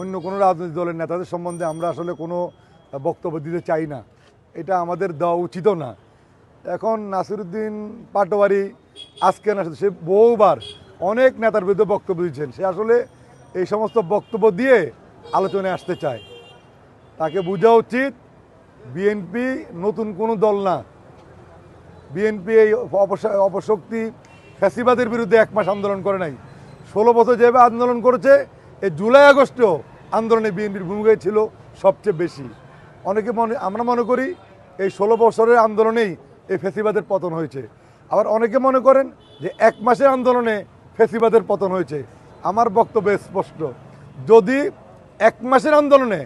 অন্য কোনো রাজনৈতিক দলের নেতাদের সম্বন্ধে আমরা আসলে কোনো বক্তব্য দিতে চাই না। এটা আমাদের দেওয়া উচিতও না। এখন নাসিরুদ্দিন পাটোয়ারি আজকে না সে বহুবার অনেক নেতার বিরুদ্ধে বক্তব্য দিচ্ছেন সে আসলে এই সমস্ত বক্তব্য দিয়ে আলোচনায় আসতে চায়। তাকে বোঝা উচিত বিএনপি নতুন কোনো দল না। বিএনপি এই অপশক্তি ফ্যাসিবাদের বিরুদ্ধে এক মাস আন্দোলন করে নাই। ষোলো বছর যেভাবে আন্দোলন করেছে, এই জুলাই আগস্টেও আন্দোলনে বিএনপির ভূমিকা ছিল সবচেয়ে বেশি। অনেকে মনে, আমরা মনে করি এই ষোলো বছরের আন্দোলনেই এই ফ্যাসিবাদের পতন হয়েছে। আবার অনেকে মনে করেন যে এক মাসের আন্দোলনে ফ্যাসিবাদের পতন হয়েছে। আমার বক্তব্য স্পষ্ট। যদি এক মাসের আন্দোলনে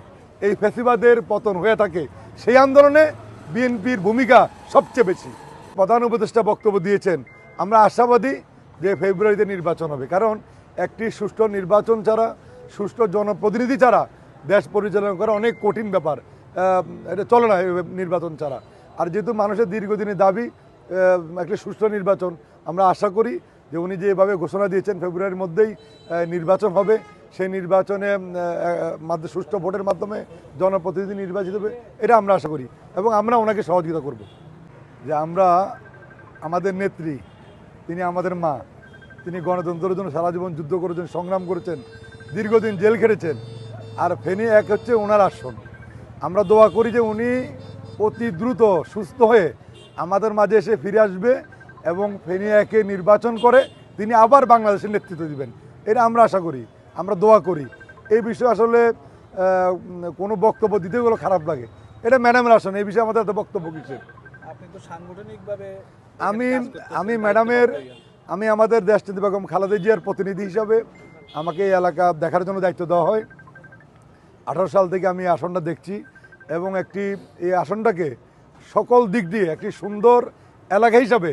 এই ফ্যাসিবাদের পতন হয়ে থাকে, সেই আন্দোলনে বিএনপির ভূমিকা সবচেয়ে বেশি। প্রধান উপদেষ্টা বক্তব্য দিয়েছেন, আমরা আশাবাদী যে ফেব্রুয়ারিতে নির্বাচন হবে। কারণ একটি সুষ্ঠু নির্বাচন ছাড়া সুষ্ঠু জনপ্রতিনিধি ছাড়া দেশ পরিচালনা করা অনেক কঠিন ব্যাপার। এটা চলে না নির্বাচন ছাড়া। আর যেহেতু মানুষের দীর্ঘদিনের দাবি একটি সুষ্ঠু নির্বাচন, আমরা আশা করি যে উনি যেভাবে ঘোষণা দিয়েছেন ফেব্রুয়ারির মধ্যেই নির্বাচন হবে। সেই নির্বাচনে মাধ্যমে সুষ্ঠু ভোটের মাধ্যমে জনপ্রতিনিধি নির্বাচিত হবে, এটা আমরা আশা করি। এবং আমরা ওনাকে সহযোগিতা করব। যে আমরা আমাদের নেত্রী, তিনি আমাদের মা, তিনি গণতন্ত্রের জন্য সারা জীবন যুদ্ধ করেছেন, সংগ্রাম করেছেন দীর্ঘদিন জেল খেটেছেন আর ফেনী এক হচ্ছে ওনার আসন। আমরা দোয়া করি যে উনি অতি দ্রুত সুস্থ হয়ে আমাদের মাঝে এসে ফিরে আসবে এবং ফেনী একে নির্বাচন করে তিনি আবার বাংলাদেশের নেতৃত্ব দিবেন। এটা আমরা আশা করি আমরা দোয়া করি। এই বিষয়ে আসলে কোনো বক্তব্য দিতে গেলে খারাপ লাগে। এটা ম্যাডামের আসন এই বিষয়ে আমাদের এত বক্তব্য কিসের? আপনি সাংগঠনিকভাবে আমি আমি ম্যাডামের আমি আমাদের দেশটিতে বেগম খালেদা জিয়ার প্রতিনিধি হিসাবে আমাকে এই এলাকা দেখার জন্য দায়িত্ব দেওয়া হয়। আঠারো সাল থেকে আমি আসনটা দেখছি এবং একটি এই আসনটাকে সকল দিক দিয়ে একটি সুন্দর এলাকা হিসাবে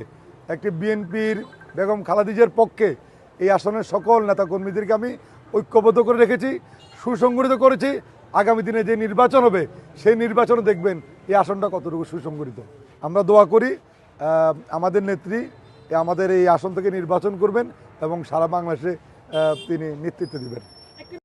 একটি বিএনপির বেগম খালাদিজের পক্ষে এই আসনের সকল নেতাকর্মীদেরকে আমি ঐক্যবদ্ধ করে রেখেছি, সুসংগঠিত করেছি। আগামী দিনে যে নির্বাচন হবে, সেই নির্বাচনে দেখবেন এই আসনটা কতটুকু সুসংগঠিত। আমরা দোয়া করি আমাদের নেত্রী আমাদের এই আসন থেকে নির্বাচন করবেন এবং সারা বাংলাদেশে তিনি নেতৃত্ব দিবেন।